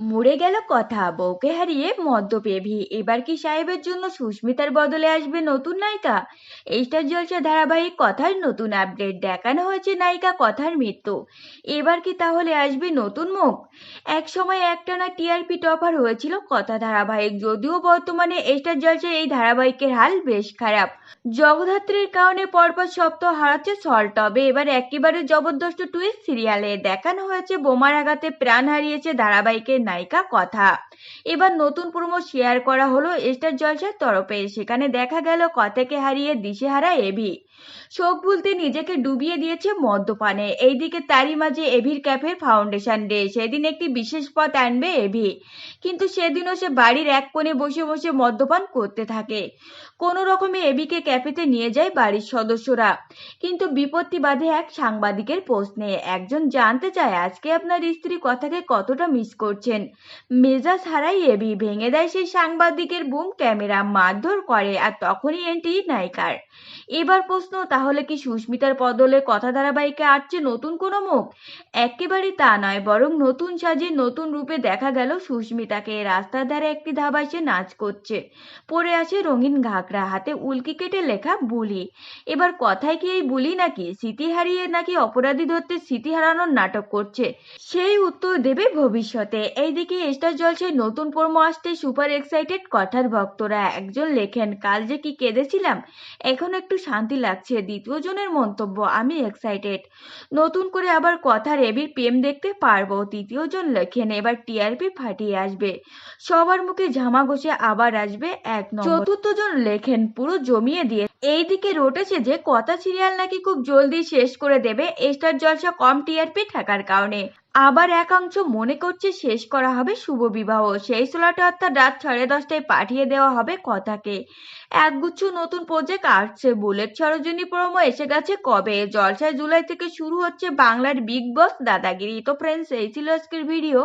মরে গেল কথা, বউকে হারিয়ে মদ্যপ এভি এবার কি সাহেবের জন্য সুস্মিতার বদলে আসবে নতুন নায়িকা? এইস্টার জলসা ধারাবাহিক কথার নতুন আপডেট। দেখানো হয়েছে নায়িকা কথার মৃত্যু। এবার কি তাহলে আসবে নতুন মুখ? এক সময় একটানা টিআরপি টপার হয়েছিল কথা ধারাবাহিক, যদিও বর্তমানে এইস্টার জলসায় এই ধারাবাহিকের হাল বেশ খারাপ। জগদ্ধাত্রীর কারণে পরপর সপ্তাহ হারাচ্ছে সল্ট তবে এবার একেবারে জবরদস্ত টুইস্ট সিরিয়ালে দেখানো হয়েছে বোমার আঘাতে প্রাণ হারিয়েছে ধারাবাহিকের নায়িকা কথা। এবার নতুন প্রোমো শেয়ার করা হলো স্টার জলসার তরফে। সেখানে দেখা গেল কথাকে হারিয়ে দিশেহারা এভি শোক ভুলতে নিজেকে ডুবিয়ে দিয়েছে মদ্যপানে। এইদিকে তারই মাঝে এভির ক্যাফের ফাউন্ডেশন ডে। সেদিন একটি বিশেষ পথ আনবে এভি কিন্তু সেদিনও সে বাড়ির এক কোণে বসে বসে মদ্যপান করতে থাকে। কোনো রকমে এবিকে ক্যাফেতে নিয়ে যায় বাড়ির সদস্যরা। কিন্তু বিপত্তি বাধে এক সাংবাদিকের প্রশ্নে। একজন জানতে চায় আজকে আপনার স্ত্রী কথাকে কতটা মিস করছেন। মেজাজ হারাই এবি ভেঙে দেয় সেই সাংবাদিকের বুম ক্যামেরা মারধর করে আর তখনই এন্ট্রি নায়িকার। এবার প্রশ্ন, তাহলে কি সুস্মিতার বদলে কথা ধারাবাহিকে আসছে নতুন কোনো মুখ? একেবারেই তা নয়, বরং নতুন সাজে নতুন রূপে দেখা গেল সুস্মিতাকে। রাস্তার ধারে একটি ধাবায় সে নাচ করছে। পরে আছে রঙিন ঘাগরা, হাতে উল্কি কেটে লেখা বুলি। এবার কথায় কি এই বুলি নাকি? স্মৃতি হারিয়ে নাকি অপরাধী ধরতে স্মৃতি হারানোর নাটক করছে? সেই উত্তর দেবে ভবিষ্যতে। এইদিকে স্টার জলসায় নতুন প্রোমো আসতে সুপার এক্সাইটেড কথার ভক্তরা। একজন লেখেন, কাল যে কি কেঁদেছিলাম? এখন একটু শান্তি লাগছে। দ্বিতীয় জনের মন্তব্য, আমি এক্সাইটেড নতুন করে আবার কথার এবির প্রেম দেখতে পারব। তৃতীয় জন লেখেন, এবার টিআরপি ফাটিয়ে আসবে। সবার মুখে ঝামা ঘষে আবার আসবে এক চতুর্থ জন লেখেন, পুরো জমিয়ে দিয়ে এইদিকে রটেছে যে, কথা সিরিয়াল নাকি খুব জলদি শেষ করে দেবে। স্টার জলসা কম টিআরপি থাকার কারণে। আবার একাংশ মনে করছে শেষ করা হবে শুভ বিবাহ। সেই সোলাটা অর্থাৎ রাত সাড়ে দশটায় পাঠিয়ে দেওয়া হবে কথাকে। একগুচ্ছ নতুন প্রজেক্ট আসছে। বুলেট সরোজিনী প্রোমো এসে গেছে কবে? জলসায় জুলাই থেকে শুরু হচ্ছে বাংলার বিগ বস দাদাগিরি। তো ফ্রেন্ডস এই ছিল আজকের ভিডিও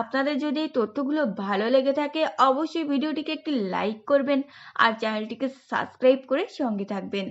আপনাদের যদি এই তথ্যগুলো ভালো লেগে থাকে, অবশ্যই ভিডিওটিকে একটি লাইক করবেন আর চ্যানেলটিকে সাবস্ক্রাইব করে সঙ্গে থাকবেন।